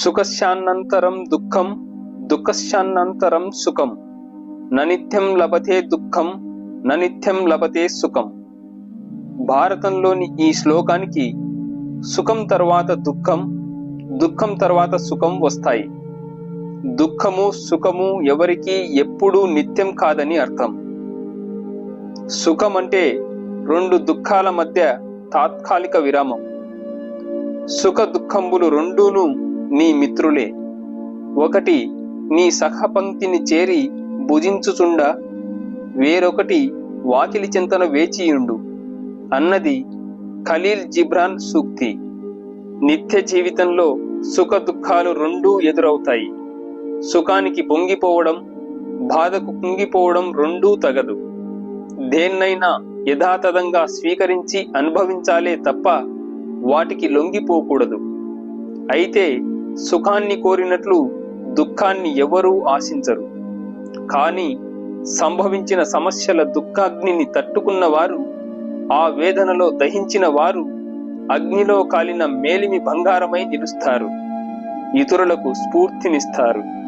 సుఖశాన్నంతరం దుఃఖం దుఃఖశాన్నంతరం సుఖం. ననిత్యం లభతే దుఃఖం ననిత్యం లభతే సుఖం. భారతంలోని ఈ శ్లోకానికి సుఖం తర్వాత దుఃఖం దుఃఖం తర్వాత సుఖం వస్తాయి. దుఃఖము సుఖము ఎవరికి ఎప్పుడూ నిత్యం కాదని అర్థం. సుఖం అంటే రెండు దుఃఖాల మధ్య తాత్కాలిక విరామం. సుఖ దుఃఖంబులు రెండూను నీ మిత్రులే. ఒకటి నీ సహపంక్తిని చేరి భుజించుచుండ వేరొకటి వాకిలి చింతన వేచియుండు. అన్నది ఖలీల్ జిబ్రాన్ సూక్తి. నిత్య జీవితంలో సుఖ దుఃఖాలు రెండూ ఎదురవుతాయి. సుఖానికి పొంగిపోవడం బాధకు కుంగిపోవడం రెండూ తగదు. దేన్నైనా యథాతథంగా స్వీకరించి అనుభవించాలే తప్ప వాటికి లొంగిపోకూడదు. అయితే సుఖాన్ని కోరినట్లు దుఃఖాన్ని ఎవరూ ఆశించరు. కానీ సంభవించిన సమస్యల దుఃఖాగ్నిని తట్టుకున్న వారు ఆ వేదనలో దహించిన వారు అగ్నిలో కాలిన మేలిమి బంగారమై నిలుస్తారు. ఇతరులకు స్ఫూర్తినిస్తారు.